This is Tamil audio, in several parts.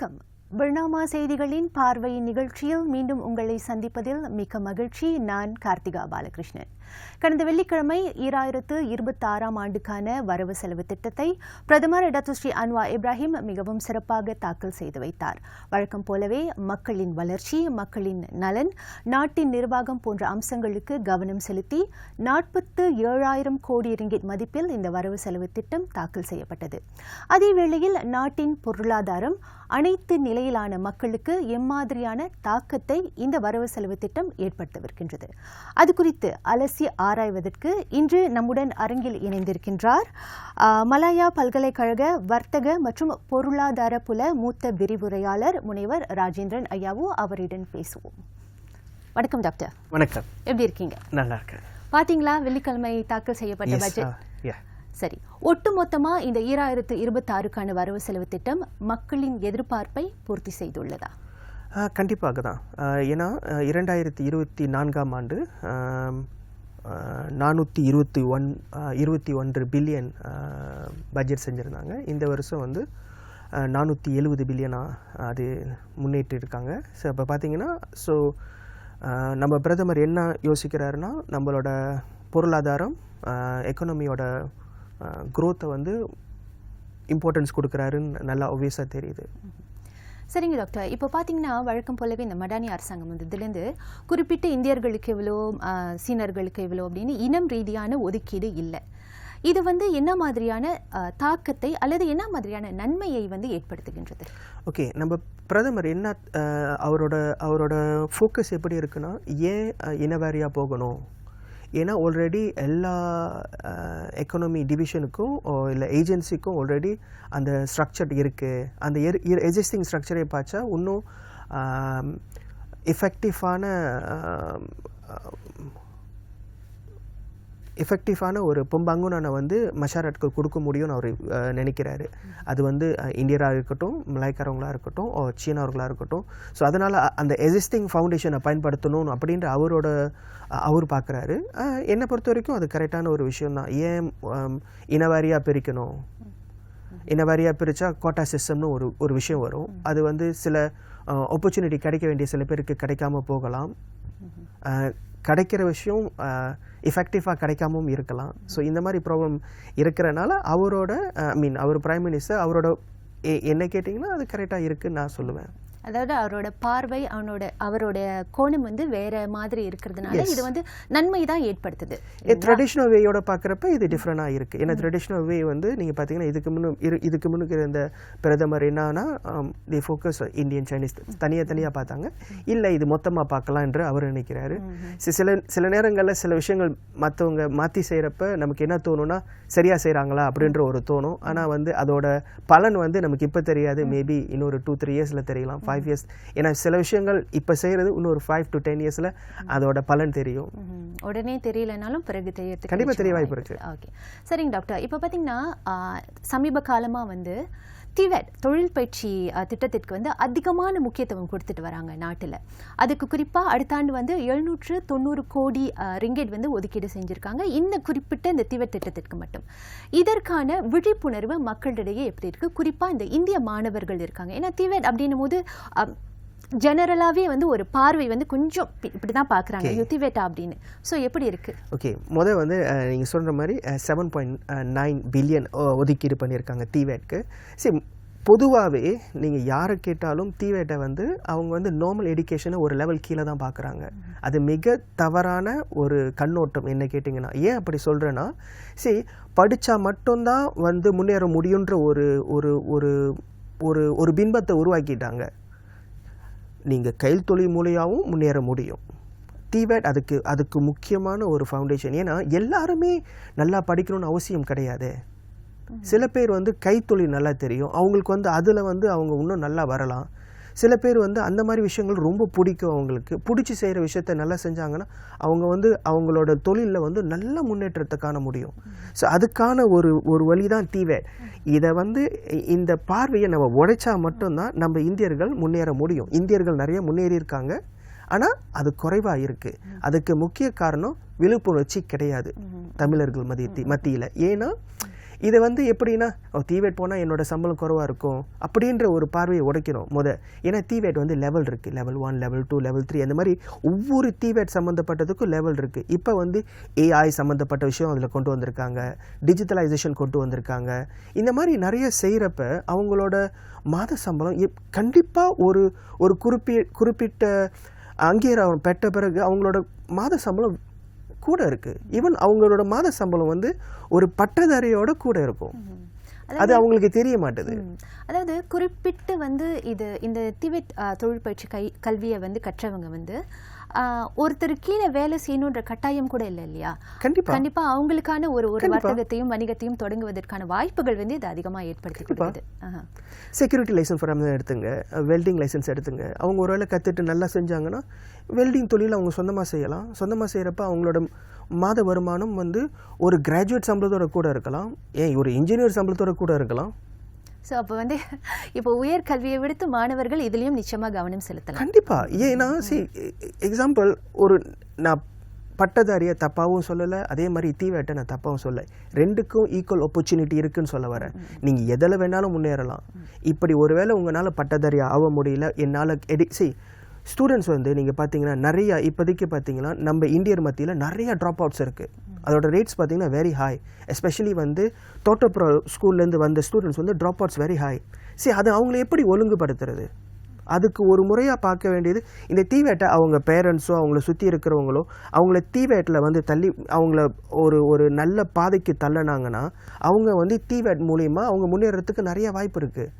வணக்கம். பர்னாமா செய்திகளின் பார்வையின் நிகழ்ச்சியில் மீண்டும் உங்களை சந்திப்பதில் மிக்க மகிழ்ச்சி. நான் கார்த்திகா பாலகிருஷ்ணன். கடந்த வெள்ளிக்கிழமை ஈராயிரத்து இருபத்தி ஆறாம் ஆண்டுக்கான வரவு செலவு திட்டத்தை பிரதமர் டாக்டர் ஸ்ரீ அன்வா இப்ராஹிம் மிகவும் சிறப்பாக தாக்கல் செய்து வைத்தார். வழக்கம் போலவே மக்களின் வளர்ச்சி மக்களின் நலன் நாட்டின் நிர்வாகம் போன்ற அம்சங்களுக்கு கவனம் செலுத்தி நாற்பத்து ஏழாயிரம் கோடி ரிங்கிட் மதிப்பில் இந்த வரவு செலவு திட்டம் தாக்கல் செய்யப்பட்டது. அதேவேளையில் நாட்டின் பொருளாதாரம் அனைத்து நிலையிலான மக்களுக்கு எம்மாதிரியான தாக்கத்தை இந்த வரவு செலவு திட்டம் ஏற்படுத்தவிருக்கின்றது அது குறித்து அலசி ஆராய்வதற்கு இன்று நம்முடன் அரங்கில் இணைந்திருக்கின்றார். மலாயா பல்கலைக்கழக வர்த்தக மற்றும் பொருளாதார புல மூத்த விரிவுரையாளர் முனைவர் ராஜேந்திரன் ஐயாவு அவரிடம் பேசுவோம். வணக்கம் டாக்டர். வணக்கம். எப்படி இருக்கீங்க? நல்லா இருக்கேன். பாத்தீங்களா? வெள்ளிக்கிழமை தாக்கல் செய்யப்பட்ட பட்ஜெட் uh. சரி. ஒட்டுமொத்தமா இந்த ஈராயிரத்து இருபத்தி ஆறுக்கான வரவு செலவு திட்டம் மக்களின் எதிர்பார்ப்பை பூர்த்தி செய்துள்ளதா? கண்டிப்பாக தான். ஏன்னா இரண்டாயிரத்தி இருபத்தி நான்காம் ஆண்டு நானூற்றி இருபத்தி ஒன் இருபத்தி ஒன்று பில்லியன் பட்ஜெட் செஞ்சுருந்தாங்க. இந்த வருஷம் வந்து நானூற்றி எழுபது பில்லியனாக அது முன்னேற்றி இருக்காங்க ஸோ இப்போ பார்த்தீங்கன்னா ஸோ நம்ம பிரதமர் என்ன யோசிக்கிறாருன்னா நம்மளோட பொருளாதாரம் எக்கனமியோட க்ரோத்தை வந்து இம்பார்ட்டன்ஸ் கொடுக்குறாருன்னு நல்லா ஒவ்வியஸாக தெரியுது. சரிங்க டாக்டர் இப்போ பார்த்தீங்கன்னா வழக்கம் போலவே இந்த மடானி அரசாங்கம் வந்ததுலேருந்து குறிப்பிட்ட இந்தியர்களுக்கு இவ்வளோ சீனர்களுக்கு இவ்வளோ அப்படின்னு இனம் ரீதியான ஒதுக்கீடு இல்லை. இது வந்து என்ன மாதிரியான தாக்கத்தை அல்லது என்ன மாதிரியான நன்மையை வந்து ஏற்படுத்துகின்றது? ஓகே நம்ம பிரதமர் என்ன அவரோட அவரோட ஃபோக்கஸ் எப்படி இருக்குன்னா ஏன் இனவாரியாக போகணும்? ஏன்னா ஆல்ரெடி எல்லா எக்கனாமி டிவிஷனுக்கும் இல்லை ஏஜென்சிக்கும் ஆல்ரெடி அந்த ஸ்ட்ரக்சர் இருக்குது அந்த எக்ஸிஸ்டிங் ஸ்ட்ரக்சரை பார்த்தா இன்னும் எஃபெக்டிவான எஃபெக்டிவான ஒரு பொம்பங்குனனை வந்து மஷாரட்கள் கொடுக்க முடியும்னு அவர் நினைக்கிறாரு. அது வந்து இந்தியராக இருக்கட்டும் மலாய்க்காரவங்களாக இருக்கட்டும் ஓ சீனாவர்களாக இருக்கட்டும். ஸோ அதனால் அந்த எக்ஸிஸ்டிங் ஃபவுண்டேஷனை பயன்படுத்தணும் அப்படின்ற அவரோட அவர் பார்க்குறாரு என்னை பொறுத்த வரைக்கும் அது கரெக்டான ஒரு விஷயம் தான் ஏன் இனவாரியாக பிரிக்கணும்? இனவாரியாக பிரித்தா கோட்டா சிஸ்டம்னு ஒரு ஒரு விஷயம் வரும். அது வந்து சில ஆப்பர்ச்சுனிட்டி கிடைக்க வேண்டிய சில பேருக்கு கிடைக்காம போகலாம். கிடைக்கிற விஷயம் எஃபெக்டிவாக கிடைக்காமவும் இருக்கலாம். ஸோ இந்த மாதிரி ப்ராப்ளம் இருக்கிறனால அவரோட ஐ மீன் அவர் பிரைம் மினிஸ்டர் அவரோட என்ன கேட்டிங்கன்னா அது கரெக்டாக இருக்குன்னு நான் சொல்லுவேன். அதாவது அவரோட பார்வை அவனோட அவரோட கோணம் வந்து வேற மாதிரி இருக்கிறதுனால இது வந்து நன்மை தான் ஏற்படுத்துது ட்ரெடிஷ்னல் வேயோட பார்க்குறப்ப இது டிஃப்ரெண்டாக இருக்குது ஏன்னா ட்ரெடிஷ்னல் வே வந்து நீங்கள் பார்த்தீங்கன்னா இதுக்கு முன்னு இரு இதுக்கு முன்னுக்கு இருந்த பிரதமர் என்னன்னா தி ஃபோக்கஸ் இந்தியன் சைனீஸ் தனியாக தனியாக பார்த்தாங்க. இல்லை இது மொத்தமாக பார்க்கலாம் என்று அவர் நினைக்கிறாரு. சில சில நேரங்களில் சில விஷயங்கள் மற்றவங்க மாற்றி செய்கிறப்ப நமக்கு என்ன தோணும்னா சரியாக செய்கிறாங்களா அப்படின்ற ஒரு தோணும். ஆனால் வந்து அதோட பலன் வந்து நமக்கு இப்போ தெரியாது. மேபி இன்னொரு டூ த்ரீ இயர்ஸில் தெரியலாம். ஃபைவ் இயர்ஸ் ஏன்னா சில விஷயங்கள் இப்போ செய்கிறது இன்னொரு ஃபைவ் டு டென் இயர்ஸில் அதோட பலன் தெரியும். உடனே தெரியலனாலும் பிறகு தெரியறதுக்கு கண்டிப்பா தெரிய வாய்ப்பு இருக்கு. ஓகே சரிங்க டாக்டர் இப்போ பார்த்தீங்கன்னா சமீப காலமா வந்து திவெட் தொழில் பயிற்சி திட்டத்திற்கு வந்து அதிகமான முக்கியத்துவம் கொடுத்துட்டு வராங்க நாட்டில். அதுக்கு குறிப்பாக அடுத்த ஆண்டு வந்து எழுநூற்று தொண்ணூறு கோடி ரிங்கெட் வந்து ஒதுக்கீடு செஞ்சுருக்காங்க. இந்த குறிப்பிட்ட இந்த திவெட் திட்டத்திற்கு மட்டும். இதற்கான விழிப்புணர்வு மக்களிடையே எப்படி இருக்கு? குறிப்பாக இந்த இந்திய மாணவர்கள் இருக்காங்க. ஏன்னா திவெட் அப்படின்னும் போது ஜெனரலாவே வந்து ஒரு பார்வை வந்து கொஞ்சம் இப்படி- இப்படிதான் பாக்குறாங்க யுத்திவேட்டா அப்படின்னு. சோ எப்படி இருக்கு? ஓகே முத வந்து நீங்கள் சொல்கிற மாதிரி செவன் பாயிண்ட் நைன் பில்லியன் ஒதுக்கீடு பண்ணியிருக்காங்க தீவேட்க்கு. சரி பொதுவாகவே நீங்கள் யாரை கேட்டாலும் தீவேட்டை வந்து அவங்க வந்து நார்மல் எஜுகேஷனை ஒரு லெவல் கீழே தான் பார்க்குறாங்க. அது மிக தவறான ஒரு கண்ணோட்டம் என்ன கேட்டிங்கன்னா. ஏன் அப்படி சொல்கிறேன்னா சரி படித்தா மட்டும்தான் வந்து முன்னேற முடியுன்ற ஒரு ஒரு ஒரு ஒரு ஒரு பின்பத்தை உருவாக்கிட்டாங்க. நீங்கள் கைல் தொழில் மூலியாகவும் முன்னேற முடியும். டிவேட் அதுக்கு அதுக்கு முக்கியமான ஒரு ஃபவுண்டேஷன் ஏன்னா எல்லாருமே நல்லா படிக்கணும்னு அவசியம் கிடையாது. சில பேர் வந்து கைத்தொழில் நல்லா தெரியும். அவங்களுக்கு வந்து அதில் வந்து அவங்க இன்னும் நல்லா வரலாம். சில பேர் வந்து அந்த மாதிரி விஷயங்கள் ரொம்ப பிடிக்கும் அவங்களுக்கு. பிடிச்சி செய்கிற விஷயத்த நல்லா செஞ்சாங்கன்னா அவங்க வந்து அவங்களோட தொழிலில் வந்து நல்ல முன்னேற்றத்தை காண முடியும். ஸோ அதுக்கான ஒரு ஒரு வழி தான் டிவேட் இதை வந்து இந்த பார்வையை நம்ம உடைச்சா மட்டும்தான் நம்ம இந்தியர்கள் முன்னேற முடியும். இந்தியர்கள் நிறைய முன்னேறி இருக்காங்க. ஆனால் அது குறைவாக இருக்குது அதுக்கு முக்கிய காரணம் விழிப்புணர்ச்சி கிடையாது. தமிழர்கள் மதியத்தி மத்தியில். ஏன்னா இதை வந்து எப்படின்னா தீவேட் போனால் என்னோட சம்பளம் குறைவாக இருக்கும் அப்படின்ற ஒரு பார்வையை உடைக்கணும் முத. ஏன்னா தீவேட் வந்து லெவல் இருக்குது level one level two level three அந்த மாதிரி ஒவ்வொரு தீவேட் சம்மந்தப்பட்டதுக்கும் லெவல் இருக்குது இப்போ வந்து ஏஐ சம்மந்தப்பட்ட விஷயம் அதில் கொண்டு வந்திருக்காங்க. டிஜிட்டலைசேஷன் கொண்டு வந்திருக்காங்க. இந்த மாதிரி நிறைய செய்கிறப்ப அவங்களோட மாத சம்பளம் கண்டிப்பாக ஒரு ஒரு குறிப்பி குறிப்பிட்ட அங்கீகாரம் பெற்ற பிறகு அவங்களோட மாத சம்பளம் கூட இருக்குது ஈவன் அவங்களோட மாத சம்பளம் வந்து ஒரு பட்டதாரியோட கூட இருக்கும். அது அவங்களுக்கு தெரிய மாட்டுது. அதாவது குறிப்பிட்டு வந்து இது இந்த திபெத் ஆ, தொழில் பயிற்சி கை கல்வியை வந்து கற்றவங்க வந்து ஒருத்தர் கீழே வேலை செய்யணுன்ற கட்டாயம் கூட இல்லை இல்லையா? கண்டிப்பா. கண்டிப்பா அவங்களுக்கான ஒரு ஒரு. வர்த்தகத்தையும் வணிகத்தையும் தொடங்குவதற்கான வாய்ப்புகள் வந்து இது அதிகமா ஏற்படுத்தி. கொடுக்குது. செக்யூரிட்டி லைசன்ஸ் ஃபார் எடுத்துங்க. வெல்டிங் லைசன்ஸ் எடுத்துங்க. அவங்க ஒரு வேளை கற்றுட்டு நல்லா செஞ்சாங்கன்னா வெல்டிங் தொழில் அவங்க சொந்தமாக செய்யலாம். சொந்தமாக செய்கிறப்ப அவங்களோட மாத வருமானம் வந்து ஒரு கிராஜுவேட் சம்பளத்தோட கூட இருக்கலாம். ஏன் ஒரு இன்ஜினியர் சம்பளத்தோட கூட இருக்கலாம். ஸோ அப்போ வந்து இப்போ உயர்கல்வியை விடுத்து மாணவர்கள் இதுலேயும் நிச்சயமாக கவனம் செலுத்தலாம். கண்டிப்பாக ஏன்னா சி எக்ஸாம்பிள் ஒரு நான் பட்டதாரியை தப்பாகவும் சொல்லலை அதே மாதிரி தீவேட்டை நான் தப்பாகவும் சொல்ல ரெண்டுக்கும் ஈக்குவல் ஆப்பர்ச்சுனிட்டி இருக்குன்னு சொல்ல வரேன். நீங்கள் எதில் வேணாலும் முன்னேறலாம். இப்படி ஒருவேளை உங்களால் பட்டதாரி ஆக முடியல என்னால் எடி சி ஸ்டூடெண்ட்ஸ் வந்து நீங்கள் பார்த்தீங்கன்னா நிறையா இப்போதைக்கு பார்த்தீங்கன்னா நம்ம இந்தியர் மத்தியில் நிறையா ட்ராப் அவுட்ஸ் இருக்குது அதோட ரேட்ஸ் பார்த்தீங்கன்னா வெரி ஹை எஸ்பெஷலி வந்து தோட்டப்புற ஸ்கூல்லேருந்து வந்த ஸ்டூடெண்ட்ஸ் வந்து ட்ராப் அவுட்ஸ் வெரி ஹை சரி அது அவங்கள எப்படி ஒழுங்குபடுத்துறது? அதுக்கு ஒரு முறையாக பார்க்க வேண்டியது இந்த தீவேட்டை அவங்க பேரண்ட்ஸோ அவங்கள சுற்றி இருக்கிறவங்களோ அவங்கள தீவேட்டில் வந்து தள்ளி அவங்கள ஒரு ஒரு நல்ல பாதைக்கு தள்ளினாங்கன்னா அவங்க வந்து தீவேட் மூலிமா அவங்க முன்னேறத்துக்கு நிறைய வாய்ப்பு இருக்குது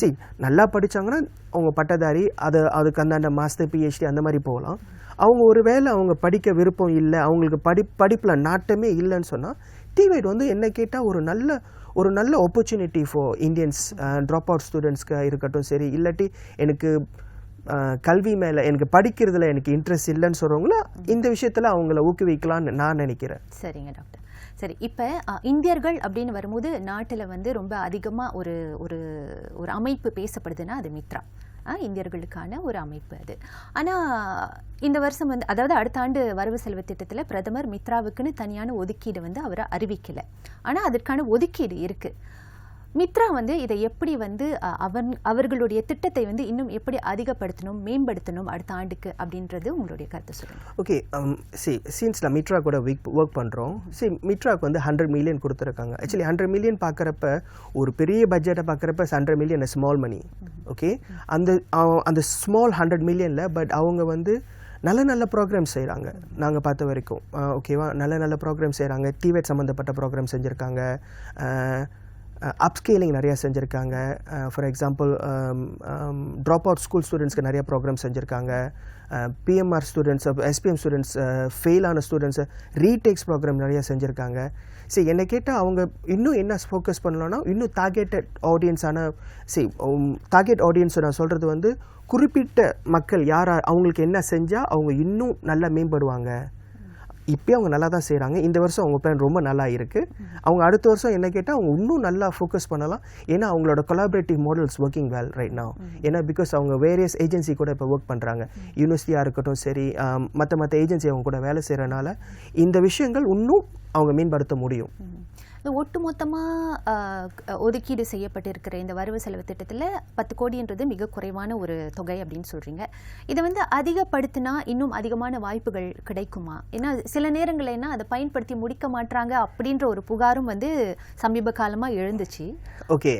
சரி நல்லா படிச்சாங்கன்னா அவங்க பட்டதாரி அது அதுக்கு அந்தாண்ட மாஸ்டர் பிஹெச்டி அந்த மாதிரி போகலாம். அவங்க ஒரு வேளை அவங்க படிக்க விருப்பம் இல்லை அவங்களுக்கு படி படிப்பில் நாட்டமே இல்லைன்னு சொன்னால் டிவைட் வந்து என்ன கேட்டால் ஒரு நல்ல ஒரு நல்ல opportunity for Indians drop out ஸ்டூடெண்ட்ஸ்க்கு இருக்கட்டும் சரி இல்லாட்டி எனக்கு கல்வி மேலே எனக்கு படிக்கிறதுல எனக்கு இன்ட்ரெஸ்ட் இல்லைன்னு சொல்கிறவங்கள இந்த விஷயத்தில் அவங்கள ஊக்குவிக்கலாம்னு நான் நினைக்கிறேன். சரிங்க டாக்டர் சரி இப்போ இந்தியர்கள் அப்படின்னு வரும்போது நாட்டில் வந்து ரொம்ப அதிகமாக ஒரு ஒரு ஒரு அமைப்பு பேசப்படுதுன்னா அது மித்ரா. இந்தியர்களுக்கான ஒரு அமைப்பு அது. ஆனால் இந்த வருஷம் வந்து அதாவது அடுத்த ஆண்டு வரவு செலவு திட்டத்தில் பிரதமர் மித்ராவுக்குன்னு தனியான ஒதுக்கீடு வந்து அவர் அறிவிக்கலை. ஆனால் அதற்கான ஒதுக்கீடு இருக்குது மித்ரா வந்து இதை எப்படி வந்து அவன் அவர்களுடைய திட்டத்தை வந்து இன்னும் எப்படி அதிகப்படுத்தணும் மேம்படுத்தணும் அடுத்த ஆண்டுக்கு அப்படின்றது உங்களுடைய கருத்து சொல்லுங்கள் ஓகே சி சீன்ஸில் மிட்ரா கூட வீக் ஒர்க் பண்ணுறோம் சி மிட்ராக்கு வந்து ஹண்ட்ரட் மில்லியன் கொடுத்துருக்காங்க. ஆக்சுவலி ஹண்ட்ரட் மில்லியன் பார்க்குறப்ப ஒரு பெரிய பட்ஜெட்டை பார்க்குறப்ப hundred million small money okay அந்த அந்த ஸ்மால் ஹண்ட்ரட் மில்லியனில் பட் அவங்க வந்து நல்ல நல்ல ப்ரோக்ராம் செய்கிறாங்க நாங்கள் பார்த்த வரைக்கும். ஓகேவா நல்ல நல்ல ப்ரோக்ராம் செய்கிறாங்க டிவேட் சம்மந்தப்பட்ட ப்ரோக்ராம் செஞ்சுருக்காங்க. அப்ஸ்கேலிங் நிறையா செஞ்சுருக்காங்க. For example drop out school ஸ்டூடெண்ட்ஸ்க்கு நிறைய ப்ரோக்ராம் செஞ்சுருக்காங்க. PMR students SPM students fail ஆன ஸ்டூடெண்ட்ஸை ரீடேக்ஸ் ப்ரோக்ராம் நிறையா செஞ்சுருக்காங்க. சரி என்னை கேட்டால் அவங்க இன்னும் என்ன ஃபோக்கஸ் பண்ணலாம்னா இன்னும் டார்கெட்டட் ஆடியன்ஸான சரி டார்கெட் ஆடியன்ஸ் நான் சொல்கிறது வந்து குறிப்பிட்ட மக்கள் யார் அவங்களுக்கு என்ன செஞ்சால் அவங்க இன்னும் நல்லா மேம்படுவாங்க. இப்போயே அவங்க நல்லா தான் செய்கிறாங்க இந்த வருஷம் அவங்க பிளான் ரொம்ப நல்லா இருக்குது அவங்க அடுத்த வருஷம் என்ன கேட்டால் அவங்க இன்னும் நல்லா ஃபோக்கஸ் பண்ணலாம். ஏன்னா அவங்களோட collaborative models working well right now. ஏன்னா பிகாஸ் அவங்க வேரியஸ் ஏஜென்சி கூட இப்போ ஒர்க் பண்ணுறாங்க யூனிவர்சிட்டியாக இருக்கட்டும் சரி மற்ற மற்ற ஏஜென்சி அவங்க கூட வேலை செய்கிறனால இந்த விஷயங்கள் இன்னும் அவங்க மேம்படுத்த முடியும். இந்த ஒட்டுமொத்தமாக ஒதுக்கீடு செய்யப்பட்டிருக்கிற இந்த வரவு செலவு திட்டத்தில் பத்து கோடின்றது மிக குறைவான ஒரு தொகை அப்படின்னு சொல்கிறீங்க இதை வந்து அதிகப்படுத்தினா இன்னும் அதிகமான வாய்ப்புகள் கிடைக்குமா? ஏன்னா சில நேரங்களில் என்ன அதை பயன்படுத்தி முடிக்க மாட்டாங்க அப்படின்ற ஒரு புகாரும் வந்து சமீப காலமாக எழுந்துச்சு. ஓகே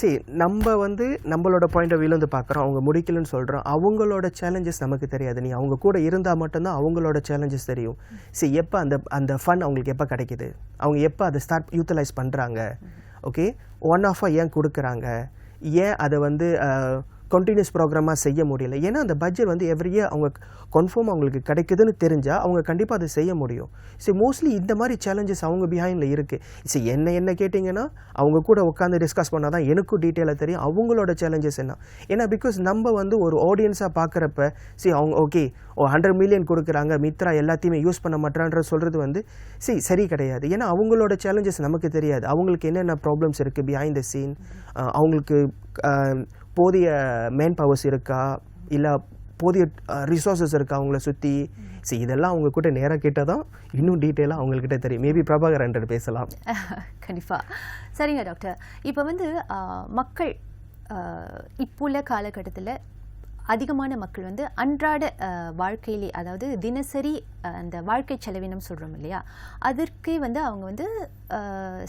சரி நம்ம வந்து நம்மளோட பாயிண்ட் ஆஃப் வியூலேருந்து பார்க்குறோம் அவங்க முடிக்கலன்னு சொல்கிறோம் அவங்களோட சேலஞ்சஸ் நமக்கு தெரியாது. நீ அவங்க கூட இருந்தால் மட்டும்தான் அவங்களோட சேலஞ்சஸ் தெரியும். சரி எப்போ அந்த அந்த ஃபன் அவங்களுக்கு எப்போ கிடைக்குது? அவங்க எப்போ அதை ஸ்டார்ட் யூட்டிலைஸ் பண்ணுறாங்க ஓகே ஒன் ஆஃபாக ஏன் கொடுக்குறாங்க? ஏன் அதை வந்து கண்டினியூஸ் ப்ரோக்ராமாக செய்ய முடியல. ஏன்னா அந்த பட்ஜெட் வந்து எவ்ரி இயர் அவங்க கன்ஃபார்ம் அவங்களுக்கு கிடைக்குதுன்னு தெரிஞ்சால் அவங்க கண்டிப்பாக அதை செய்ய முடியும். சரி மோஸ்ட்லி இந்த மாதிரி சேலஞ்சஸ் அவங்க பிஹைண்டில் இருக்குது சரி என்ன என்ன கேட்டிங்கன்னா அவங்க கூட உட்காந்து டிஸ்கஸ் பண்ணால் தான் எனக்கும் டீட்டெயிலாக தெரியும். அவங்களோட சேலஞ்சஸ் என்ன? ஏன்னா பிகாஸ் நம்ம வந்து ஒரு ஆடியன்ஸாக பார்க்குறப்ப சரி அவங்க ஓகே ஓ ஹண்ட்ரட் மில்லியன் கொடுக்குறாங்க மித்ரா எல்லாத்தையுமே யூஸ் பண்ண மாட்டான்ற சொல்கிறது வந்து சரி சரி கிடையாது. ஏன்னா அவங்களோட சேலஞ்சஸ் நமக்கு தெரியாது. அவங்களுக்கு என்னென்ன ப்ராப்ளம்ஸ் இருக்குது பிஹைண்ட் த சீன் அவங்களுக்கு போதிய மேன் பவர்ஸ் இருக்கா? இல்லை போதிய ரிசோர்ஸஸ் இருக்கா அவங்கள சுற்றி சரி இதெல்லாம் அவங்க கூட நேராக கேட்டால் தான் இன்னும் டீட்டெயிலாக அவங்கக்கிட்ட தெரியும். மேபி பிரபாகரன் பேசலாம். கண்டிப்பாக சரிங்க டாக்டர் இப்போ வந்து மக்கள் இப்போ உள்ள காலகட்டத்தில் அதிகமான மக்கள் வந்து அன்றாட வாழ்க்கையிலே அதாவது தினசரி அந்த வாழ்க்கை செலவினம் சொல்கிறோம் இல்லையா? அதற்கே வந்து அவங்க வந்து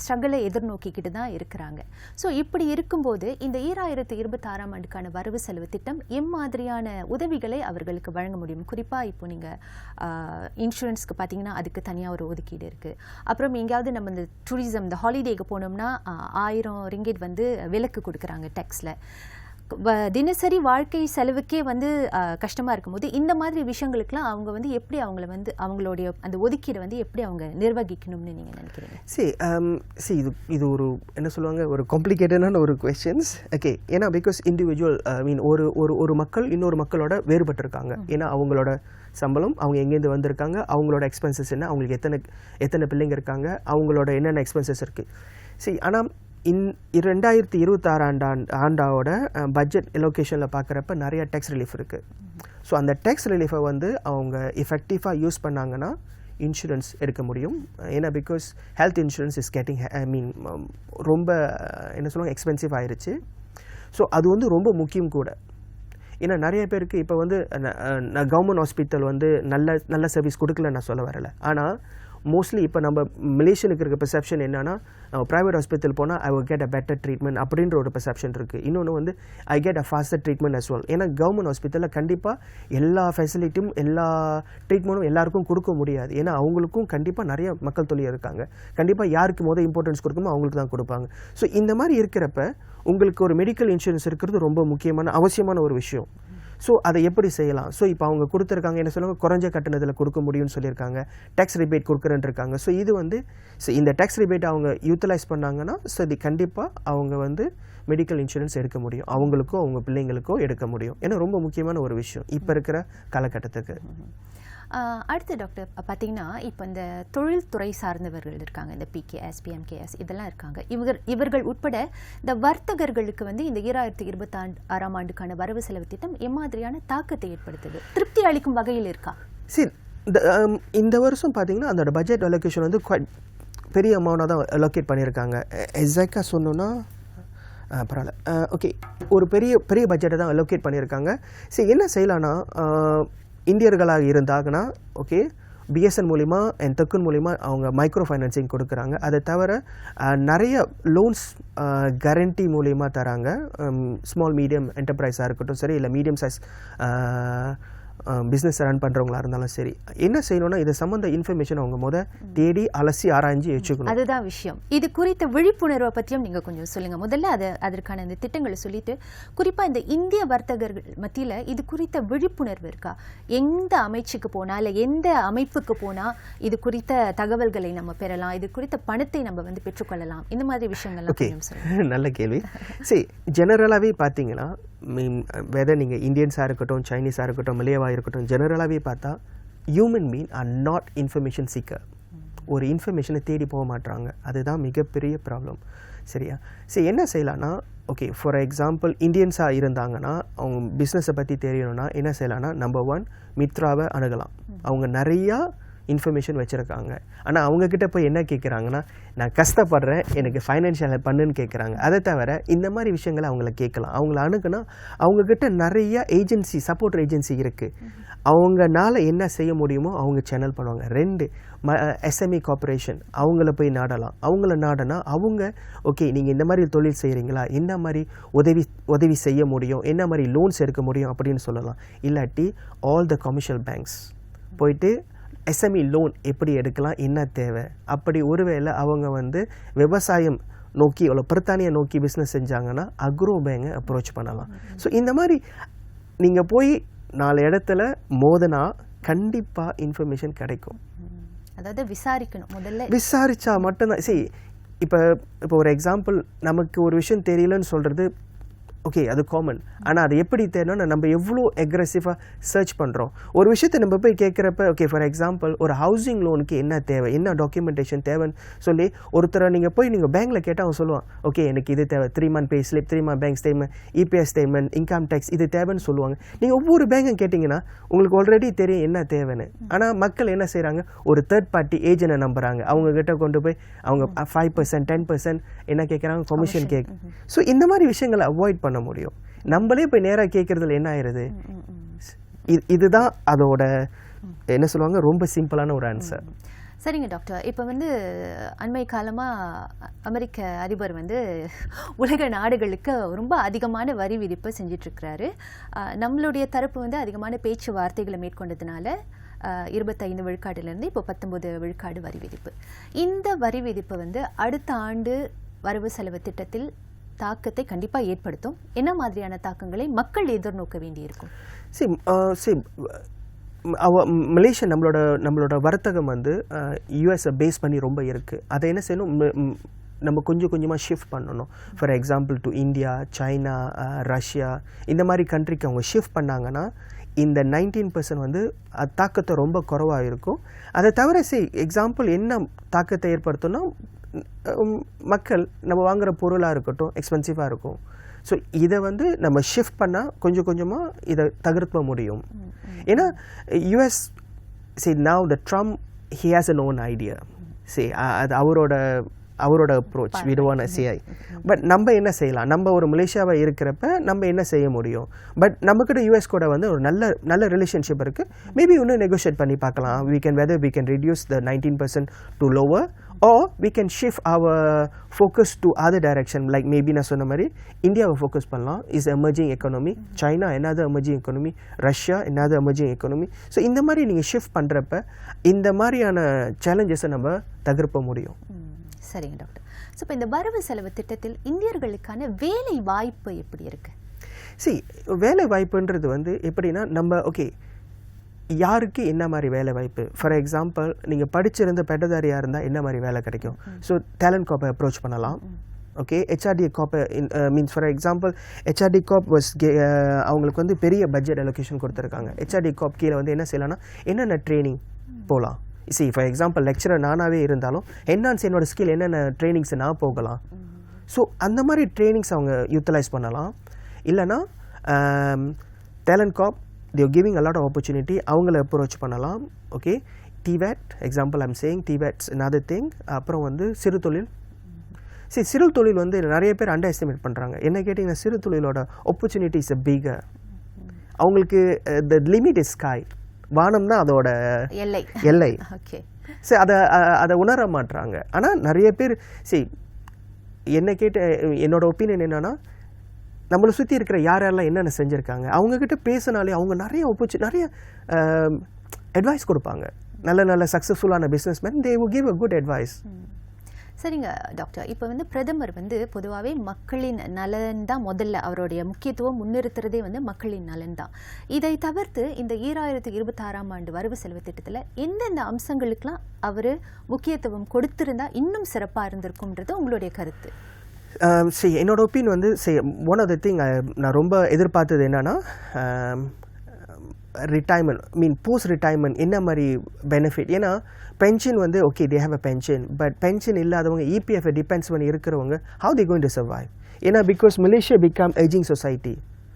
ஸ்ட்ரகிளை எதிர்நோக்கிக்கிட்டு தான் இருக்கிறாங்க. ஸோ இப்படி இருக்கும்போது இந்த ஈராயிரத்து இருபத்தாறாம் ஆண்டுக்கான வரவு செலவு திட்டம் எம்மாதிரியான உதவிகளை அவர்களுக்கு வழங்க முடியும்? குறிப்பாக இப்போ நீங்கள் இன்சூரன்ஸ்க்கு பார்த்தீங்கன்னா அதுக்கு தனியாக ஒரு ஒதுக்கீடு இருக்குது அப்புறம் எங்கேயாவது நம்ம இந்த டூரிசம் இந்த ஹாலிடேக்கு போனோம்னா ஆயிரம் ரிங்கெட் வந்து விலக்கு கொடுக்குறாங்க டேக்ஸில் தினசரி வாழ்க்கை செலவுக்கே வந்து ஆஹ், கஷ்டமா இருக்கும்போது இந்த மாதிரி விஷயங்களுக்குலாம் அவங்க வந்து எப்படி அவங்கள வந்து அவங்களுடைய அந்த ஒதுக்கீடை வந்து எப்படி அவங்க நிர்வகிக்கணும்னு நீங்க நினைக்கிறீங்க? சி சி இது இது ஒரு என்ன சொல்லுவாங்க ஒரு காம்ப்ளிகேட்டடான ஒரு கொஸ்டின்ஸ் ஓகே ஏன்னா பிகாஸ் இண்டிவிஜுவல் ஐ மீன் ஒரு ஒரு ஒரு மக்கள் இன்னொரு மக்களோட வேறுபட்டிருக்காங்க. ஏன்னா அவங்களோட சம்பளம் அவங்க எங்கேருந்து வந்திருக்காங்க அவங்களோட எக்ஸ்பென்சஸ் என்ன அவங்களுக்கு எத்தனை எத்தனை பிள்ளைங்க இருக்காங்க அவங்களோட என்னென்ன எக்ஸ்பென்சஸ் இருக்குது சரி ஆனால் இன் ரெண்டாயிரத்தி இருபத்தாறு ஆண்டான் ஆண்டாவோட பட்ஜெட் எலோகேஷனில் பார்க்குறப்ப நிறைய டேக்ஸ் ரிலீஃப் இருக்குது ஸோ அந்த டேக்ஸ் ரிலீஃபை வந்து அவங்க எஃபெக்டிவாக யூஸ் பண்ணாங்கன்னா இன்சூரன்ஸ் எடுக்க முடியும். ஏன்னா because health insurance is getting I mean ரொம்ப என்ன சொல்லுவாங்க எக்ஸ்பென்சிவ் ஆயிடுச்சு ஸோ அது வந்து ரொம்ப முக்கியம் கூட. ஏன்னா நிறைய பேருக்கு இப்போ வந்து நான் கவர்மெண்ட் ஹாஸ்பிட்டல் வந்து நல்ல நல்ல சர்வீஸ் கொடுக்கல நான் சொல்ல வரலை. ஆனால் மோஸ்ட்லி இப்போ நம்ம மலேசியனுக்கு இருக்க பெர்செப்ஷன் என்னன்னா ப்ரைவேட் ஹாஸ்பிட்டல் போனால் I will get a better treatment அப்படின்ற ஒரு பெர்செப்ஷன் இருக்குது இன்னொன்று வந்து I get a faster treatment as well ஏன்னா கவர்மெண்ட் ஹாஸ்பிட்டலில் கண்டிப்பாக எல்லா ஃபெசிலிட்டியும் எல்லா ட்ரீட்மெண்ட்டும் எல்லாருக்கும் கொடுக்க முடியாது. ஏன்னா அவங்களுக்கும் கண்டிப்பாக நிறைய மக்கள் தொழில் இருக்காங்க. கண்டிப்பாக யாருக்கு மொதல் இம்பார்ட்டன்ஸ் கொடுக்குமோ அவங்களுக்கு தான் கொடுப்பாங்க. ஸோ இந்த மாதிரி இருக்கிறப்ப உங்களுக்கு ஒரு மெடிக்கல் இன்சூரன்ஸ் இருக்கிறது ரொம்ப முக்கியமான அவசியமான ஒரு விஷயம். ஸோ அதை எப்படி செய்யலாம்? ஸோ இப்போ அவங்க கொடுத்துருக்காங்க என்ன சொல்லுவாங்க? குறைஞ்ச கட்டணத்தில் கொடுக்க முடியும்னு சொல்லியிருக்காங்க. டேக்ஸ் ரிபேட் கொடுக்குறேன்னு இருக்காங்க. ஸோ இது வந்து ஸோ இந்த டேக்ஸ் ரிபேட் அவங்க யூட்டிலைஸ் பண்ணாங்கன்னா ஸோ இது கண்டிப்பாக அவங்க வந்து மெடிக்கல் இன்சூரன்ஸ் எடுக்க முடியும். அவங்களுக்கோ அவங்க பிள்ளைங்களுக்கோ எடுக்க முடியும். ஏன்னா ரொம்ப முக்கியமான ஒரு விஷயம். இப்போ இருக்கிற காலகட்டத்துக்கு. அடுத்து டாக்டர் பார்த்தீங்கன்னா இப்போ இந்த தொழில்துறை சார்ந்தவர்கள் இருக்காங்க. இந்த பிகேஎஸ் பிஎம்கேஎஸ் இதெல்லாம் இருக்காங்க. இவர்கள் இவர்கள் உட்பட இந்த வர்த்தகர்களுக்கு வந்து இந்த ஈராயிரத்தி இருபத்தி ஆறாம் ஆண்டுக்கான வரவு செலவு திட்டம் எம்மாதிரியான தாக்கத்தை ஏற்படுத்துது. திருப்தி அளிக்கும் வகையில் இருக்கா? சரி இந்த இந்த வருஷம் பார்த்தீங்கன்னா அதோட பட்ஜெட் அலோகேஷன் வந்து பெரிய அமௌண்ட்டாக தான் அலோகேட் பண்ணியிருக்காங்க. எக்ஸாக்டாக சொன்னோன்னா பரவாயில்ல. ஓகே ஒரு பெரிய பெரிய பட்ஜெட்டை தான் அலோகேட் பண்ணியிருக்காங்க. சரி என்ன செய்யலான்னா இந்தியர்களாக இருந்தாங்கன்னா ஓகே பிஎஸ்என் மூலிமா அண்ட் தெக்குன் மூலிமா அவங்க மைக்ரோ ஃபைனான்சிங் கொடுக்குறாங்க. அதை தவிர நிறைய லோன்ஸ் கேரண்டி மூலிமா தராங்க. ஸ்மால் மீடியம் என்டர்பிரைஸாக இருக்கட்டும் சரி இல்லை மீடியம் சைஸ் பிஸ்னஸ் ரன் பண்ணுறவங்களா இருந்தாலும் சரி என்ன செய்யணும்னா இது சம்மந்த இன்ஃபர்மேஷன் அவங்க முத தேடி அலசி ஆராய்ஞ்சு வச்சுக்கணும். அதுதான் விஷயம். இது குறித்த விழிப்புணர்வை பற்றியும் நீங்க கொஞ்சம் சொல்லுங்க. முதல்ல அதை அதற்கான இந்த திட்டங்களை சொல்லிட்டு குறிப்பா இந்த இந்திய வர்த்தகர்கள் மத்தியில இது குறித்த விழிப்புணர்வு இருக்கா? எந்த அமைச்சுக்கு போனா இல்ல எந்த அமைப்புக்கு போனா இது குறித்த தகவல்களை நம்ம பெறலாம்? இது குறித்த பணத்தை நம்ம வந்து பெற்றுக்கொள்ளலாம்? இந்த மாதிரி விஷயங்கள்லாம் நல்ல கேள்வி. சரி ஜெனரலாகவே பார்த்தீங்கன்னா மீன் வெதர் நீங்கள் இந்தியன்ஸாக இருக்கட்டும் சைனீஸாக இருக்கட்டும் மலேவாக இருக்கட்டும் ஜெனரலாகவே பார்த்தா human mean or not information seeker ஒரு இன்ஃபர்மேஷனை தேடி போக மாட்டுறாங்க அதுதான் மிகப்பெரிய ப்ராப்ளம் சரியா? சரி என்ன செய்யலான்னா ஓகே ஃபார் எக்ஸாம்பிள் இந்தியன்ஸாக இருந்தாங்கன்னா அவங்க பிஸ்னஸை பற்றி தெரியணும்னா என்ன செய்யலான்னா நம்பர் ஒன் மித்ராவை அணுகலாம். அவங்க நிறையா இன்ஃபர்மேஷன் வச்சுருக்காங்க. ஆனால் அவங்கக்கிட்ட போய் என்ன கேட்குறாங்கன்னா நான் கஷ்டப்படுறேன் எனக்கு ஃபைனான்ஷியல் ஹெல்ப் பண்ணுன்னு கேட்குறாங்க அதை தவிர இந்த மாதிரி விஷயங்களை அவங்கள கேட்கலாம். அவங்கள அணுகுனா அவங்கக்கிட்ட நிறைய ஏஜென்சி சப்போர்ட் ஏஜென்சி இருக்குது அவங்கனால என்ன செய்ய முடியுமோ அவங்க சேனல் பண்ணுவாங்க. ரெண்டு ம எஸ்எம்இ கார்பரேஷன் அவங்கள போய் நாடலாம். அவங்கள நாடனா அவங்க ஓகே நீங்கள் இந்த மாதிரி தொழில் செய்கிறீங்களா என்ன மாதிரி உதவி உதவி செய்ய முடியும்? என்ன மாதிரி லோன்ஸ் எடுக்க முடியும்? அப்படின்னு சொல்லலாம். இல்லாட்டி ஆல் த கமர்ஷியல் பேங்க்ஸ் போயிட்டு எஸ்எம்இ லோன் எப்படி எடுக்கலாம் என்ன தேவை? அப்படி ஒருவேளை அவங்க வந்து விவசாயம் நோக்கி அவ்வளோ பிரித்தானியை நோக்கி பிஸ்னஸ் செஞ்சாங்கன்னா அக்ரோ பேங்கை அப்ரோச் பண்ணலாம். ஸோ இந்த மாதிரி நீங்கள் போய் நாலு இடத்துல மோதனா கண்டிப்பாக இன்ஃபர்மேஷன் கிடைக்கும். அதாவது விசாரிக்கணும் முதல்ல. விசாரிச்சா மட்டும்தான். சரி இப்போ இப்போ ஒரு எக்ஸாம்பிள் நமக்கு ஒரு விஷயம் தெரியலன்னு சொல்கிறது ஓகே அது காமன் ஆனால் அது எப்படி தேடணும்னா நம்ம எவ்வளோ அக்ரெசிவாக சர்ச் பண்ணுறோம் ஒரு விஷயத்தை நம்ம போய் கேட்குறப்ப ஓகே ஃபார் எக்ஸாம்பிள் ஒரு ஹவுசிங் லோனுக்கு என்ன தேவை? என்ன டாக்குமெண்டேஷன் தேவைன்னு சொல்லி ஒருத்தரை நீங்கள் போய் நீங்கள் பேங்க்கில் கேட்டால் அவன் சொல்லுவான் ஓகே எனக்கு இது தேவை. Three month pay slip three month bank statement EPS statement income tax இது தேவைன்னு சொல்லுவாங்க. நீங்கள் ஒவ்வொரு பேங்கும் கேட்டிங்கன்னா உங்களுக்கு ஆல்ரெடி தெரியும் என்ன தேவைன்னு. ஆனால் மக்கள் என்ன செய்கிறாங்க ஒரு தேர்ட் பார்ட்டி ஏஜென்ட்டை நம்புறாங்க. அவங்க கிட்ட கொண்டு போய் அவங்க ஃபைவ் பர்சன்ட் டென் பர்சன்ட் என்ன கேட்குறாங்க கமிஷன் கேக். ஸோ இந்த மாதிரி விஷயங்களை அவாய்ட் பண்ண முடியும். நம்மளே போய் நேராக கேட்குறதுல என்ன ஆயிடுது இது- இதுதான் அதோட என்ன சொல்லுவாங்க ரொம்ப சிம்பிளான ஒரு ஆன்சர் சரிங்க டாக்டர் இப்போ வந்து அண்மை காலமாக அமெரிக்க அதிபர் வந்து உலக நாடுகளுக்கு ரொம்ப அதிகமான வரி விதிப்பு செஞ்சிட்ருக்கிறாரு. நம்மளுடைய தரப்பு வந்து அதிகமான பேச்சுவார்த்தைகளை மேற்கொண்டதுனால இருபத்தைந்து விழுக்காடுலேருந்து இப்போ பத்தொன்பது விழுக்காடு வரி விதிப்பு. இந்த வரி விதிப்பு வந்து அடுத்த ஆண்டு வரவு செலவு திட்டத்தில் தாக்கத்தை கண்டிப்பாக ஏற்படுத்தும். என்ன மாதிரியான தாக்கங்களை மக்கள் எதிர்நோக்க வேண்டியிருக்கும்? சி சி அவ மலேசியா நம்மளோட நம்மளோட வர்த்தகம் வந்து யூஎஸை பேஸ் பண்ணி ரொம்ப இருக்குது அதை என்ன செய்யணும்? நம்ம கொஞ்சம் கொஞ்சமாக ஷிஃப்ட் பண்ணணும். For example to India China Russia இந்த மாதிரி கண்ட்ரிக்கு அவங்க ஷிஃப்ட் பண்ணாங்கன்னா இந்த நைன்டீன் பர்சன்ட் வந்து தாக்கத்தை ரொம்ப குறைவாக இருக்கும். அதை தவிர சரி எக்ஸாம்பிள் என்ன தாக்கத்தை ஏற்படுத்தும்னா மக்கள் நம்ம வாங்குற பொருளாக இருக்கட்டும் எக்ஸ்பென்சிவாக இருக்கும். ஸோ இதை வந்து நம்ம ஷிஃப்ட் பண்ணால் கொஞ்சம் கொஞ்சமாக இதை தவிர்க்க முடியும். ஏன்னா யூஎஸ் சரி now the Trump he has an own idea. சரி அது அவரோட அவரோட அப்ரோச் விடுவான சிஐ பட் நம்ம என்ன செய்யலாம்? நம்ம ஒரு மலேசியாவை இருக்கிறப்ப நம்ம என்ன செய்ய முடியும்? பட் நம்மக்கிட்ட யூஎஸ் கூட வந்து ஒரு நல்ல நல்ல ரிலேஷன்ஷிப் இருக்குது மேபி இன்னும் நெகோஷியேட் பண்ணி பார்க்கலாம். We can whether we can reduce the 19% percent to lower. Or we can shift our focus to other direction like maybe நான் சொன்ன மாதிரி இந்தியாவை ஃபோக்கஸ் பண்ணலாம். Is emerging economy China another emerging economy Russia another emerging economy so இந்த மாதிரி நீங்கள் ஷிஃப்ட் பண்ணுறப்ப இந்த மாதிரியான சேலஞ்சஸை நம்ம தவிர்க்க முடியும். சரிங்க டாக்டர் ஸோ இப்போ இந்த வரவு செலவு திட்டத்தில் இந்தியர்களுக்கான வேலை வாய்ப்பு எப்படி இருக்கு? See வேலை வாய்ப்புன்றது வந்து எப்படின்னா நம்ம ஓகே யாருக்கு என்ன மாதிரி வேலை வாய்ப்பு? ஃபார் எக்ஸாம்பிள் நீங்கள் படிச்சிருந்த பெட்டதாரியாக இருந்தால் என்ன மாதிரி வேலை கிடைக்கும்? ஸோ டேலண்ட் காப்பை அப்ரோச் பண்ணலாம். Okay HRD காப்பை means for example HRD corp was அவங்களுக்கு வந்து பெரிய பட்ஜெட் அலோகேஷன் கொடுத்துருக்காங்க. ஹெச்ஆர்டி காப் கீழே வந்து என்ன செய்யலாம்னா என்னென்ன ட்ரைனிங் போகலாம் சி ஃபார் எக்ஸாம்பிள் லெக்சரர் நானாகவே இருந்தாலும் என்ஹான்ஸ் என்னோட ஸ்கில் என்னென்ன ட்ரைனிங்ஸ் நான் போகலாம்? ஸோ அந்த மாதிரி ட்ரைனிங்ஸ் அவங்க யூட்டிலைஸ் பண்ணலாம். இல்லைன்னா talent gap they've giving a lot of opportunity அவங்கள அப்ரோச் பண்ணலாம். Okay TVET example I'm saying TVETs another thing அப்புறம் வந்து சிறு தொழில். சரி சிறு தொழில் வந்து நிறைய பேர் அண்டர் எஸ்டிமேட் பண்ணுறாங்க என்ன கேட்டிங்கன்னா சிறு தொழிலோட ஆப்பர்ச்சுனிட்டிஸ் பிகர் அவங்களுக்கு த லிமிட் இஸ் ஸ்கை வானம் தான் அதோட எல்லை. எல்லை. ஓகே சரி அதை அதை உணர மாட்றாங்க. ஆனால் நிறைய பேர் சரி என்ன கேட்ட என்னோட ஒப்பீனியன் என்னன்னா நம்மளை சுற்றி இருக்கிற யார் யாரெல்லாம் என்னென்ன செஞ்சுருக்காங்க அவங்கக்கிட்ட பேசினாலே அவங்க நிறைய ஒப்பிச்சு நிறைய அட்வைஸ் கொடுப்பாங்க. நல்ல நல்ல சக்ஸஸ்ஃபுல்லான businessman they will give a good advice சரிங்க டாக்டர் இப்போ வந்து பிரதமர் வந்து பொதுவாகவே மக்களின் நலன் தான் முதல்ல அவருடைய முக்கியத்துவம் முன்னிறுத்துறதே வந்து மக்களின் நலன் தான். இதை தவிர்த்து இந்த ஈராயிரத்தி இருபத்தாறாம் ஆண்டு வரவு செலவு திட்டத்தில் எந்தெந்த அம்சங்களுக்கெல்லாம் அவர் முக்கியத்துவம் கொடுத்திருந்தா இன்னும் சிறப்பாக இருந்திருக்கும்ன்றது உங்களுடைய கருத்து? சரி என்னோடய ஒப்பீனியன் வந்து say one of the thing நான் ரொம்ப எதிர்பார்த்தது என்னென்னா ரிட்டைர்மெண்ட் மீன் போஸ்ட் ரிட்டைர்மெண்ட் என்ன மாதிரி பெனிஃபிட் ஏன்னா பென்ஷன் வந்து okay they have a pension but pension இல்லாதவங்க இபிஎஃப் டிபெண்ட்ஸ் பண்ணி இருக்கிறவங்க how they going to survive ஏன்னா because Malaysia become ageing society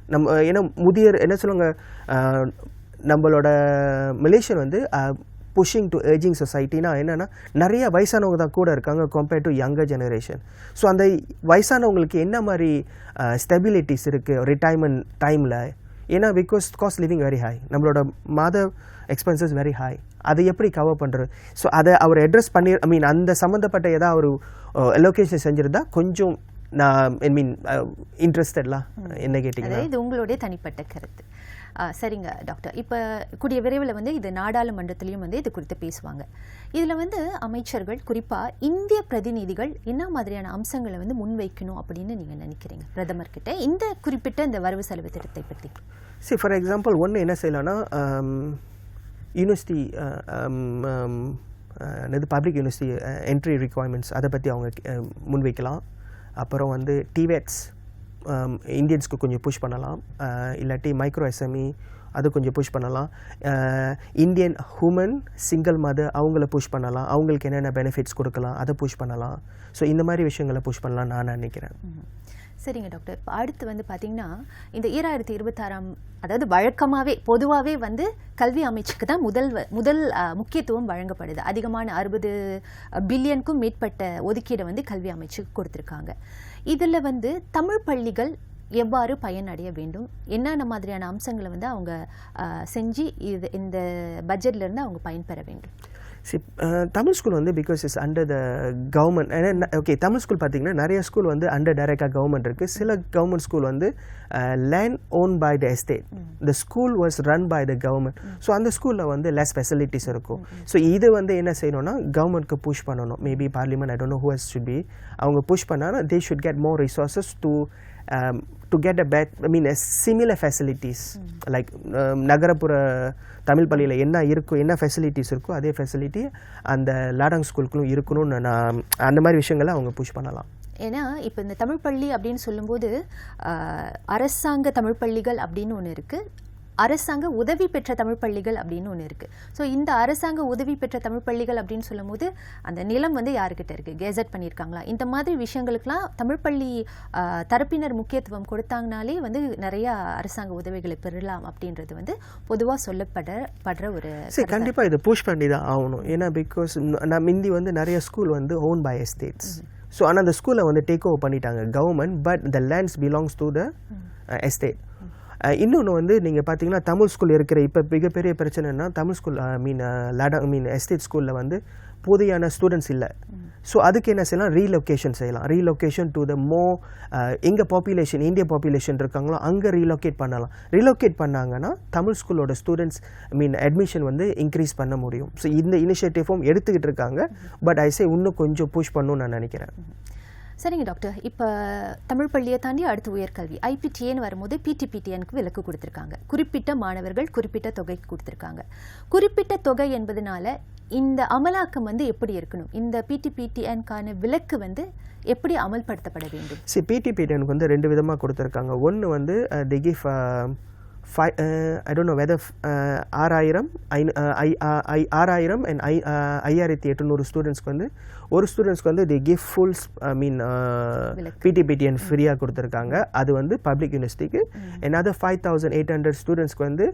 நம்ம ஏன்னா முதியர் என்ன சொல்லுவாங்க uh, நம்மளோட மலேசியன் வந்து uh, புஷிங் டு ஏஜிங் சொசைட்டினா என்னென்னா நிறைய வயசானவங்க தான் கூட இருக்காங்க compared to younger generation so அந்த வயசானவங்களுக்கு என்ன மாதிரி ஸ்டெபிலிட்டிஸ் இருக்குது ரிட்டைர்மெண்ட் டைமில் ஏன்னா because cost living very high நம்மளோட மாத எக்ஸ்பென்சஸ் வெரி ஹை அதை எப்படி கவர் பண்ணுறது ஸோ அதை அவர் அட்ரஸ் பண்ணி ஐ மீன் அந்த சம்மந்தப்பட்ட ஏதாவது ஒரு எலோகேஷன் செஞ்சுருந்தா கொஞ்சம் நான் ஐ மீன் இன்ட்ரெஸ்டட்லாம் என்ன கேட்டிங்கன்னா? இது உங்களுடைய தனிப்பட்ட கருத்து. சரிங்க டாக்டர். இப்போ கூடிய விரைவில் வந்து இது நாடாளுமன்றத்திலையும் வந்து இது குறித்து பேசுவாங்க. இதில் வந்து அமைச்சர்கள் குறிப்பாக இந்திய பிரதிநிதிகள் என்ன மாதிரியான அம்சங்களை வந்து முன்வைக்கணும் அப்படின்னு நீங்கள் நினைக்கிறீங்க? பிரதமர் கிட்ட இந்த குறிப்பிட்ட இந்த வரவு செலவு திட்டத்தை பற்றி சரி ஃபார் எக்ஸாம்பிள் ஒன்று என்ன செய்யலாம்னா யூனிவர்சிட்டி இது பப்ளிக் யூனிவர்சிட்டி என்ட்ரி ரிக்குவயர்மெண்ட்ஸ் அதை பற்றி அவங்க முன்வைக்கலாம். அப்புறம் வந்து டிவேட்ஸ் Um, இந்தியன்ஸ்க்கு கொஞ்சம் புஷ் பண்ணலாம். Uh, இல்லாட்டி மைக்ரோ எஸ்எம்இ அது கொஞ்சம் புஷ் பண்ணலாம். இந்தியன் ஹூமன் சிங்கிள் மதர் அவங்கள புஷ் பண்ணலாம். அவங்களுக்கு என்னென்ன பெனிஃபிட்ஸ் கொடுக்கலாம் அதை புஷ் பண்ணலாம். ஸோ இந்த மாதிரி விஷயங்களை புஷ் பண்ணலாம் நான் நினைக்கிறேன். சரிங்க டாக்டர் இப்போ அடுத்து வந்து பார்த்தீங்கன்னா இந்த ஈராயிரத்தி இருபத்தாறாம் அதாவது வழக்கமாகவே பொதுவாகவே வந்து கல்வி அமைச்சுக்கு தான் முதல் வ- முதல் முக்கியத்துவம் வழங்கப்படுது. அதிகமான அறுபது பில்லியனுக்கும் மேற்பட்ட ஒதுக்கீடை வந்து கல்வி அமைச்சுக்கு கொடுத்துருக்காங்க. இதில் வந்து தமிழ் பள்ளிகள் எவ்வாறு பயனடைய வேண்டும்? என்னென்ன மாதிரியான அம்சங்களை வந்து அவங்க செஞ்சு இது இந்த பட்ஜெட்லேருந்து அவங்க பயன்பெற வேண்டும்? சி தமிழ் ஸ்கூல் வந்து because is under the government ஏன்னா ஓகே தமிழ் ஸ்கூல் பார்த்தீங்கன்னா நிறைய ஸ்கூல் வந்து அண்டர் டைரக்டாக கவர்மெண்ட் இருக்குது சில கவர்மெண்ட் ஸ்கூல் வந்து land own by the estate the school was run by the government so அந்த ஸ்கூலில் வந்து லெஸ் ஃபெசிலிட்டிஸ் இருக்கும். ஸோ இது வந்து என்ன செய்யணும்னா கவர்மெண்ட்க்கு புஷ் பண்ணணும். Maybe parliament I don't know who's should be அவங்க புஷ் பண்ணாலும் they should get more resources to to get a bad I mean similar facilities like நகரப்புற தமிழ் பள்ளியில் என்ன இருக்கோ என்ன ஃபெசிலிட்டிஸ் இருக்கோ அதே ஃபெசிலிட்டி அந்த லாடாங் ஸ்கூலுக்கும் இருக்கணும்னு நான் அந்த மாதிரி விஷயங்களை அவங்க புஷ் பண்ணலாம். ஏன்னா இப்போ இந்த தமிழ் பள்ளி அப்படின்னு சொல்லும்போது அரசாங்க தமிழ் பள்ளிகள் அப்படின்னு ஒன்று இருக்குது அரசாங்க உதவி பெற்ற தமிழ் பள்ளிகள் அப்படின்னு ஒன்று இருக்குது ஸோ இந்த அரசாங்க உதவி பெற்ற தமிழ் பள்ளிகள் அப்படின்னு சொல்லும்போது அந்த நிலம் வந்து யாருக்கிட்ட இருக்குது கெசட் பண்ணியிருக்காங்களா? இந்த மாதிரி விஷயங்களுக்கெல்லாம் தமிழ் பள்ளி தரப்பினர் முக்கியத்துவம் கொடுத்தாங்கனாலே வந்து நிறைய அரசாங்க உதவிகளை பெறலாம் அப்படின்றது வந்து பொதுவாக சொல்லப்பட படுற ஒரு சரி கண்டிப்பாக இது புஷ் பண்ணி தான் ஆகணும். ஏன்னா பிகாஸ் நான் முந்தி வந்து நிறைய ஸ்கூல் வந்து ஓன் பை எஸ்டேட்ஸ் ஸோ ஆனால் அந்த ஸ்கூலை வந்து டேக் ஓவர் பண்ணிட்டாங்க government but the lands belongs to the estate இன்னொன்று வந்து நீங்கள் பார்த்தீங்கன்னா தமிழ் ஸ்கூல் இருக்கிற இப்போ மிகப்பெரிய பிரச்சனைனா தமிழ் ஸ்கூல் ஐ மீன் லேடா ஐ மீன் எஸ்டேட் ஸ்கூலில் வந்து போதியான ஸ்டூடெண்ட்ஸ் இல்லை. ஸோ அதுக்கு என்ன செய்யலாம்? ரீலொகேஷன் செய்யலாம். ரீலொகேஷன் டு த மோ எங்கே பாப்புலேஷன் இந்திய பாப்புலேஷன் இருக்காங்களோ அங்கே ரீலொகேட் பண்ணலாம். ரீலொகேட் பண்ணாங்கன்னா தமிழ் ஸ்கூலோட ஸ்டூடெண்ட்ஸ் ஐ மீன் அட்மிஷன் வந்து இன்க்ரீஸ் பண்ண முடியும். ஸோ இந்த இனிஷியேட்டிவும் எடுத்துக்கிட்டு இருக்காங்க. பட் ஐ சே இன்னும் கொஞ்சம் புஷ் பண்ணணும்னு நான் நினைக்கிறேன். சரிங்க டாக்டர் இப்போ தமிழ் பள்ளியை தாண்டி அடுத்து உயர்கல்வி. ஐபிடிஏன்னு வரும்போது பிடிபிடிஎனுக்கு விலக்கு கொடுத்துருக்காங்க. குறிப்பிட்ட மாணவர்கள் குறிப்பிட்ட தொகை கொடுத்துருக்காங்க. குறிப்பிட்ட தொகை என்பதனால இந்த அமலாக்கம் வந்து எப்படி இருக்கணும்? இந்த பிடிபிடிஎன்கான விலக்கு வந்து எப்படி அமல்படுத்தப்பட வேண்டும்? சரி பிடிபிடிஎனுக்கு வந்து ரெண்டு விதமாக கொடுத்துருக்காங்க. ஒன்று வந்து the கிஃப் five I don't know whether ஆறாயிரம் ஐநூ ஐ ஐ ஆறாயிரம் அண்ட் ஐ ஐயாயிரத்தி எட்டுநூறு ஸ்டூடெண்ட்ஸ்க்கு வந்து ஒரு ஸ்டூடெண்ட்ஸ்க்கு வந்து the gift fools I mean. PTPTN ஃப்ரீயாக கொடுத்துருக்காங்க. அது வந்து பப்ளிக் யூனிவர்சிட்டிக்கு another five thousand eight hundred ஸ்டூடெண்ட்ஸ்க்கு வந்து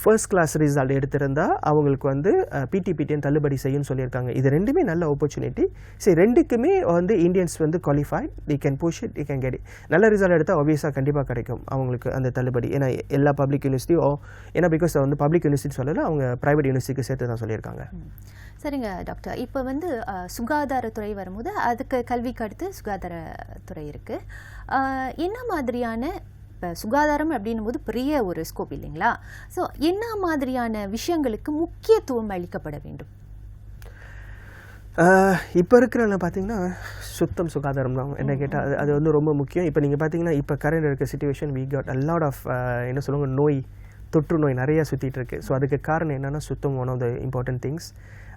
ஃபர்ஸ்ட் கிளாஸ் ரிசல்ட் எடுத்திருந்தால் அவங்களுக்கு வந்து பிடிபிடிஎன் தள்ளுபடி செய்யும்னு சொல்லியிருக்காங்க. இது ரெண்டுமே நல்ல ஆப்பர்ச்சுனிட்டி சரி ரெண்டுக்குமே வந்து இந்தியன்ஸ் வந்து qualified they can push it they can get நல்ல ரிசல்ட் எடுத்தால் obviously கண்டிப்பாக கிடைக்கும் அவங்களுக்கு அந்த தள்ளுபடி. ஏன்னா எல்லா பப்ளிக் யூனிவர்சிட்டியும் ஏன்னா பிகாஸ் வந்து பப்ளிக் யூனிவர்சிட்டி சொல்லலை அவங்க ப்ரைவேட் யூனிவர்சிட்டிக்கு சேர்த்து தான் சொல்லியிருக்காங்க. சரிங்க டாக்டர் இப்போ வந்து சுகாதாரத்துறை வரும்போது அதுக்கு கல்விக்கு அடுத்து சுகாதாரத்துறை இருக்குது என்ன மாதிரியான இப்போ சுகாதாரம் அப்படின்னும் போது பெரிய ஒரு ஸ்கோப் இல்லைங்களா? ஸோ என்ன மாதிரியான விஷயங்களுக்கு முக்கியத்துவம் அளிக்கப்பட வேண்டும்? இப்போ இருக்கிற பார்த்தீங்கன்னா சுத்தம் சுகாதாரம் தான். என்ன கேட்டால் அது அது வந்து ரொம்ப முக்கியம். இப்போ நீங்கள் பார்த்தீங்கன்னா இப்போ கரண்ட் இருக்க situation we got a lot lot of என்ன சொல்லுவாங்க நோய் தொற்று நோய் நிறையா சுற்றிட்டு இருக்கு. ஸோ அதுக்கு காரணம் என்னென்னா சுத்தம் one of the important things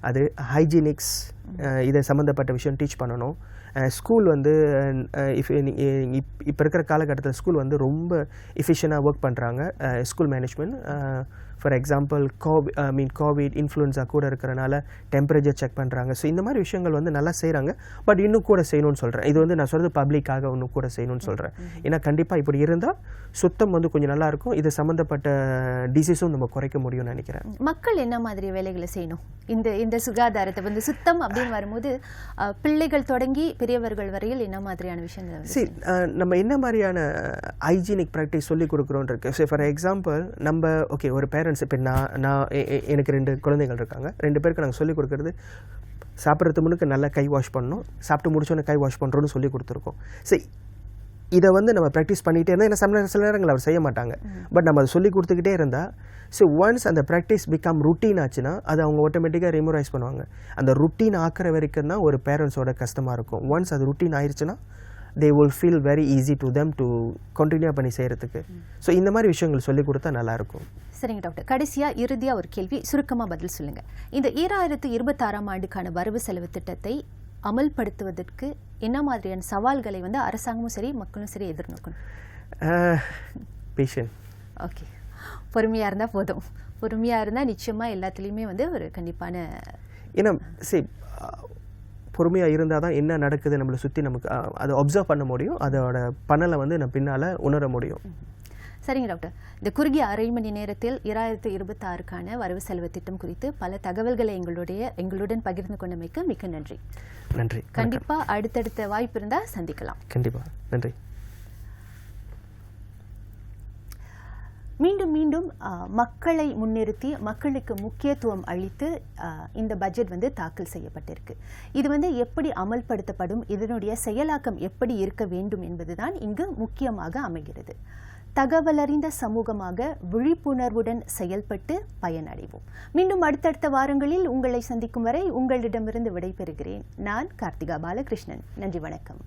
அது ஹைஜீனிக்ஸ் இதை சம்மந்தப்பட்ட விஷயம் டீச் பண்ணணும். ஸ்கூல் வந்து இஃப் இப்போ இருக்கிற காலகட்டத்தில் ஸ்கூல் வந்து ரொம்ப எஃபிஷியனாக ஒர்க் பண்ணுறாங்க ஸ்கூல் மேனேஜ்மெண்ட் ஃபார் எக்ஸாம்பிள் கோவி ஐ மீன் கோவிட் இன்ஃப்ளூன்ஸா கூட இருக்கிறனால டெம்பரேச்சர் செக் பண்ணுறாங்க ஸோ இந்த மாதிரி விஷயங்கள் வந்து நல்லா செய்கிறாங்க பட் இன்னும் கூட செய்யணும்னு சொல்கிறேன் இது வந்து நான் சொல்கிறது பப்ளிக்காக இன்னும் கூட செய்யணும்னு சொல்கிறேன் ஏன்னா கண்டிப்பாக இப்படி இருந்தால் சுத்தம் வந்து கொஞ்சம் நல்லா இருக்கும். இது சம்மந்தப்பட்ட டிசீஸும் நம்ம குறைக்க முடியும்னு நினைக்கிறேன். மக்கள் என்ன மாதிரி வேலைகளை செய்யணும்? இந்த இந்த சுகாதாரத்தை வந்து சுத்தம் அப்படின்னு வரும்போது பிள்ளைகள் தொடங்கி பெரியவர்கள் வரையில் என்ன மாதிரியான விஷயங்கள் சரி நம்ம என்ன மாதிரியான ஹைஜீனிக் ப்ராக்டிஸ் சொல்லி கொடுக்குறோன்னு இருக்கு. ஃபார் எக்ஸாம்பிள் நம்ம ஓகே ஒரு பேரண்ட்ஸ் இப்போ நான் நான் எனக்கு ரெண்டு குழந்தைகள் இருக்காங்க. ரெண்டு பேருக்கு நாங்கள் சொல்லி கொடுக்குறது சாப்பிட்றதுக்கு முன்னுக்கு நல்லா கை வாஷ் பண்ணணும். சாப்பிட்டு முடிச்சோன்னே கை வாஷ் பண்ணுறோன்னு சொல்லி கொடுத்துருக்கோம். சரி இதை வந்து நம்ம ப்ராக்டிஸ் பண்ணிகிட்டே இருந்தால் ஏன்னா சில சில நேரங்கள் அவர் செய்ய மாட்டாங்க. பட் நம்ம அதை சொல்லி கொடுத்துக்கிட்டே இருந்தால் ஸோ ஒன்ஸ் அந்த ப்ராக்டிஸ் பிகம் ருட்டீன் ஆச்சுன்னா அது அவங்க ஆட்டோமேட்டிக்காக ரிமோரைஸ் பண்ணுவாங்க. அந்த ருட்டீன் ஆக்கிற வரைக்கும் தான் ஒரு பேரண்ட்ஸோட கஷ்டமாக இருக்கும். ஒன்ஸ் அது ருட்டீன் ஆயிடுச்சுன்னா they will feel very easy to them to continue பண்ணி செய்கிறதுக்கு ஸோ இந்த மாதிரி விஷயங்கள் சொல்லி கொடுத்தா நல்லாயிருக்கும் சரிங்க டாக்டர் கடைசியா இறுதியா ஒரு கேள்வி சுருக்கமா பதில் சொல்லுங்க. இந்த ஈராயிரத்து இருபத்தாறாம் ஆண்டுக்கான வரவு செலவு திட்டத்தை அமல்படுத்துவதற்கு என்ன மாதிரியான சவால்களை வந்து அரசாங்கமும் சரி மக்களும் சரி எதிர்நோக்கணும்? Passion okay. பொறுமையாக இருந்தால் போதும். பொறுமையாக இருந்தால் நிச்சயமாக எல்லாத்துலேயுமே வந்து ஒரு கண்டிப்பான ஏன்னா சரி பொறுமையாக இருந்தால் தான் என்ன நடக்குது நம்மளை சுற்றி நமக்கு அதை அப்சர்வ் பண்ண முடியும். அதோட பணலை வந்து நம்ம பின்னால் உணர முடியும். சரிங்க டாக்டர் இந்த குறுகிய அரை மணி நேரத்தில் இராயிரத்து இருபத்தாறுக்கான வரவு செலவு திட்டம் குறித்து பல தகவல்களை எங்களுடைய எங்களுடன் பகிர்ந்து கொண்டமைக்கு மிக்க நன்றி. நன்றி. கண்டிப்பா அடுத்தடுத்த வாய்ப்பு இருந்தால் சந்திக்கலாம். கண்டிப்பாக நன்றி. மீண்டும் மீண்டும் மக்களை முன்னிறுத்தி மக்களுக்கு முக்கியத்துவம் அளித்து இந்த பட்ஜெட் வந்து தாக்கல் செய்யப்பட்டிருக்கு. இது வந்து எப்படி அமல்படுத்தப்படும் இதனுடைய செயலாக்கம் எப்படி இருக்க வேண்டும் என்பதுதான் இங்கு முக்கியமாக அமைகிறது. தகவலறிந்த சமூகமாக விழிப்புணர்வுடன் செயல்பட்டு பயனடைவோம். மீண்டும் அடுத்தடுத்த வாரங்களில் உங்களை சந்திக்கும் வரை உங்களிடமிருந்து விடைபெறுகிறேன். நான் கார்த்திகா பாலகிருஷ்ணன். நன்றி வணக்கம்.